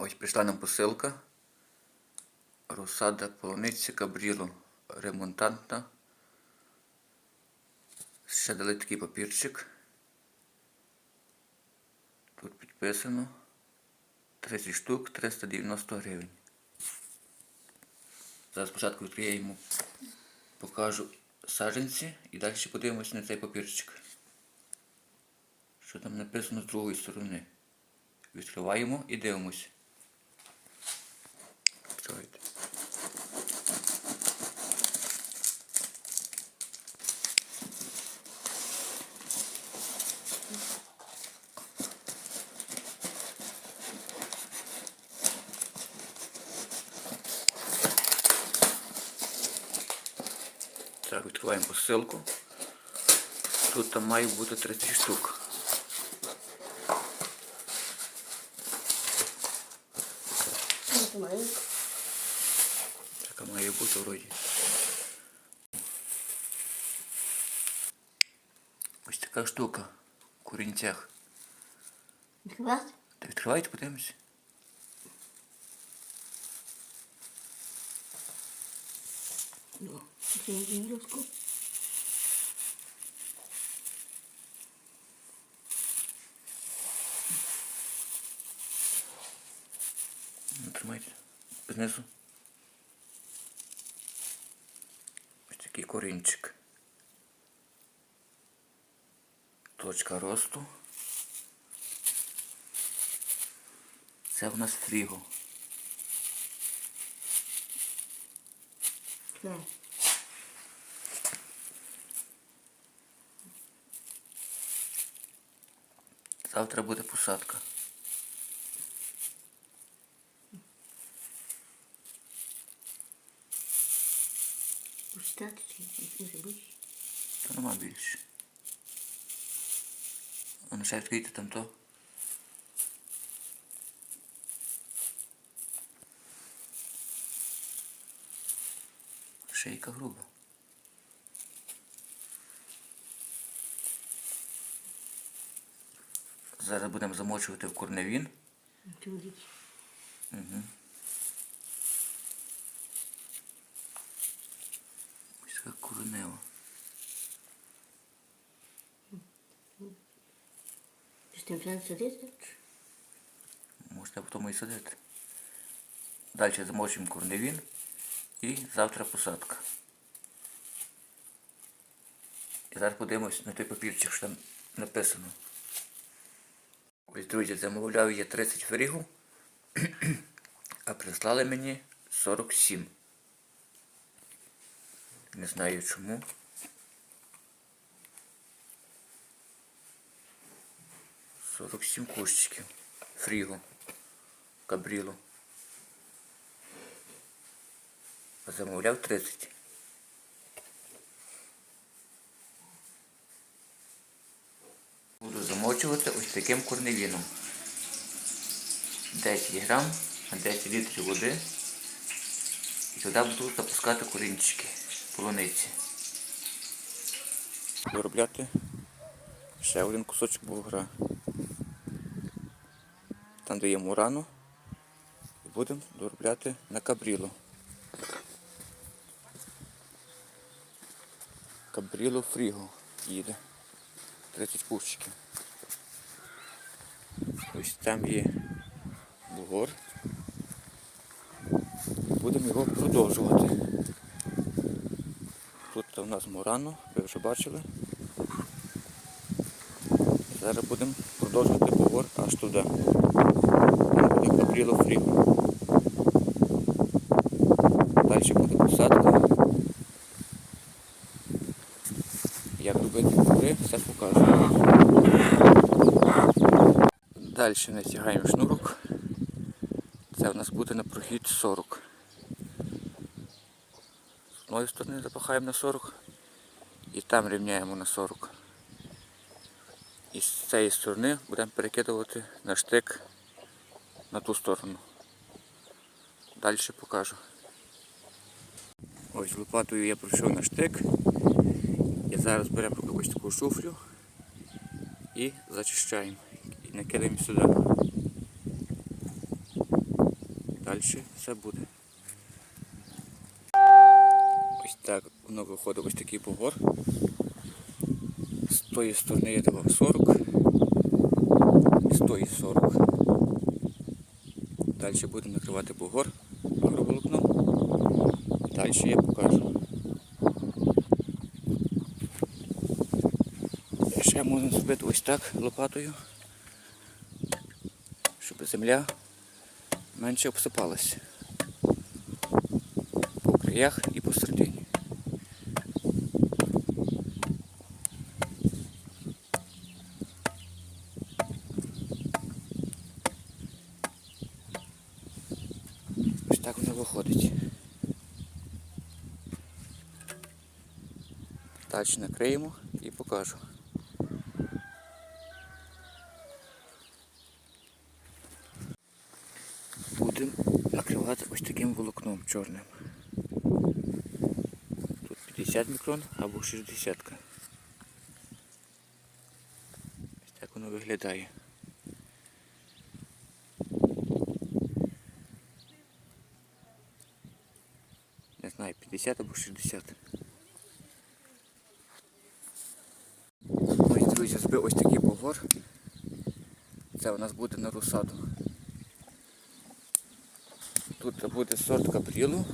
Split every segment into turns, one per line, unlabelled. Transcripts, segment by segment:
Ось прийшла нам посилка. Розсада полуниці Кабріло ремонтантна. Ще дали такий папірчик. Тут підписано 30 штук 390 гривень. Зараз спочатку відкриємо, покажу саджанці і далі подивимося на цей папірчик. Що там написано з другої сторони. Відкриваємо і дивимося. Відкривайте. Так, відкриваємо посилку. Тут там має бути 30 штук. Така має бути вроді. Ось така штука в курінцях.
Відкривати?
Відкривайте, подивимося.
Ну, це відеоску.
Ну, тримайте. Знизу. Ось такий корінчик. Точка росту. Це в нас фріго.
Це.
Завтра буде посадка.
Так робити.
Та нема більше. А ну ще відкрийте там то. Шейка груба. Зараз будемо замочувати в корневін. Угу. Ось така коренева.
Тим треба садити?
Можна потім і садити. Далі замочимо корневін і завтра посадка. І зараз подивимось на той папірчик, що там написано. Ось, друзі, замовляв я 30 фрігу, а прислали мені 47. Не знаю чому. Сорок сім кущиків. Фріго. Кабріло. Замовляв 30. Буду ось таким корневіном. 10 грам на 10 літрів води. І туди буду запускати корінчики полуниці. Доробляти ще один кусочок бугра. Там даємо рану і будемо доробляти на кабріло. Кабріло фріго їде. 30 кущиків. Ось там є бугор. Будемо його продовжувати. Тут у нас мурано, ви вже бачили. Зараз будемо продовжувати бугор аж туди. Там буде капріло фріго. Далі буде посадка. Як робити бугри, все покажу. Далі натягаємо шнурок. Це в нас буде на прохід 40. З одної сторони запахаємо на 40 і там рівняємо на 40. І з цієї сторони будемо перекидувати на штик на ту сторону. Далі покажу. Ось лопатою я пройшов на штик. І зараз беремо ось таку шуфлю і зачищаємо. І накидаємо сюди. далі все буде. Ось так воно виходить ось такий бугор. З тої сторони я давав 40, і з тої 40. Далі будемо накривати бугор агроволокном. Далі я покажу. Ще можна зробити ось так лопатою, земля менше обсипалася по краях і посередині. Ось так воно виходить. Далі накриємо і покажу. Будемо накривати ось таким волокном чорним. Тут 50 мікрон або 60. Ось так воно виглядає. Не знаю, 50 або 60. Ось, друзі, збив ось такий бугор. Це у нас буде на русаду. Тут буде сорт капрілу.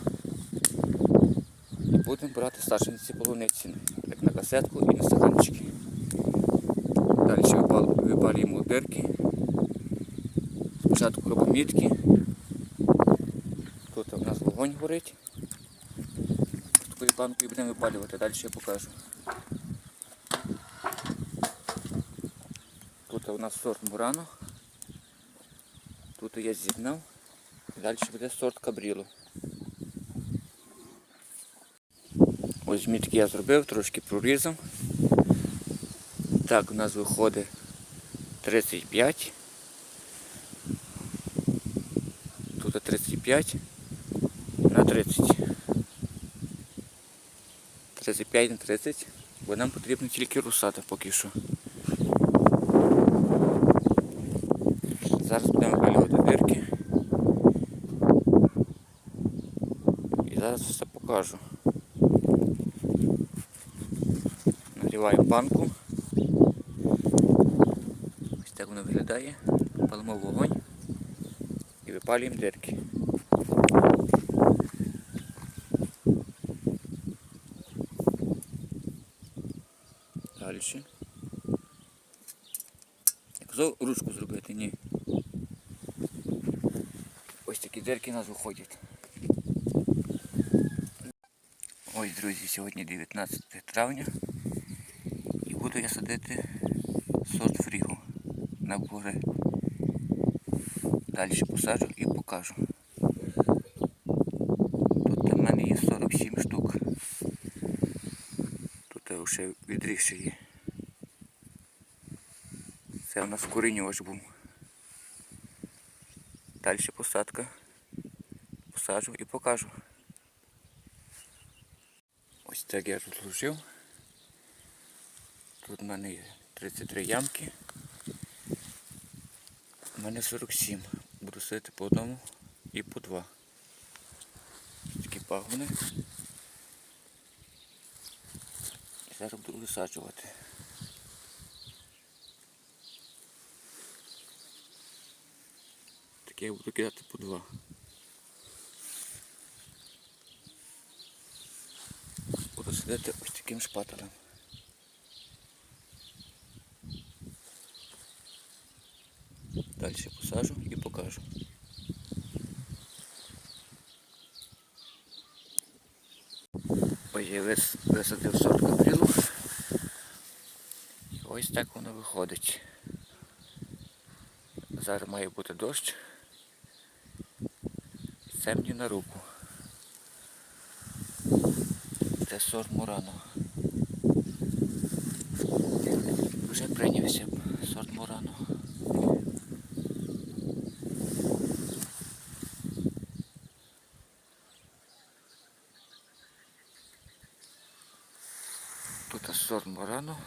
І будемо брати саджанці полуниці, як на касетку і на стаканчики. Далі випал- випалюємо дирки. Спочатку робимо мітки. Тут у нас вогонь горить. Такою банкою будемо випалювати, далі я покажу. Тут у нас сорт Мурано. Тут я з'єднав. Далі буде сорт кабріло. Ось мітки я зробив, трошки прорізав. Так, у нас виходить 35. Тут 35 на 30. 35 на 30, бо нам потрібно тільки русата поки що. Зараз будемо випалювати дирки. І зараз все покажу. Нагріваємо банку. Ось так воно виглядає. Палимо вогонь і випалюємо дирки. Далі. Я казав ручку зробити, ні. Ось такі дирки у нас виходять. Ось, друзі, сьогодні 19 травня і буду я садити сорт фрігу на бугри. Далі посаджу і покажу. Тут у мене є 47 штук. Тут вже відрігші є. Це у нас корінювач був. Далі посадка. Посаджу і покажу. Ось так я розложив. Тут в мене є 33 ямки. У мене 47. Буду садити по одному і по два. Такі пагони. Зараз буду висаджувати. Таке я буду кидати по два. Буду ось таким шпателем. Далі посажу і покажу. Ось я висадив сорт капрілу. І ось так воно виходить. Зараз має бути дощ. Це мені на руку. Це сорт Мурано. Вже прийнявся сорт Мурано. Тут сорт Мурано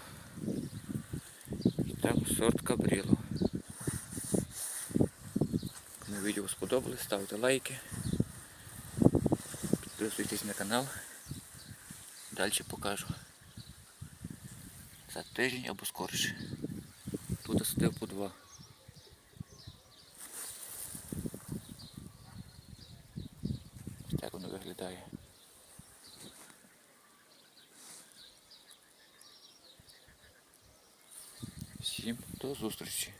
і там сорт Кабріло. Не відео сподобалось, ставте лайки. Підписуйтесь на канал. Далі покажу. За тиждень або скорше. Тут сидив по два. Ось так воно виглядає. Всім до зустрічі.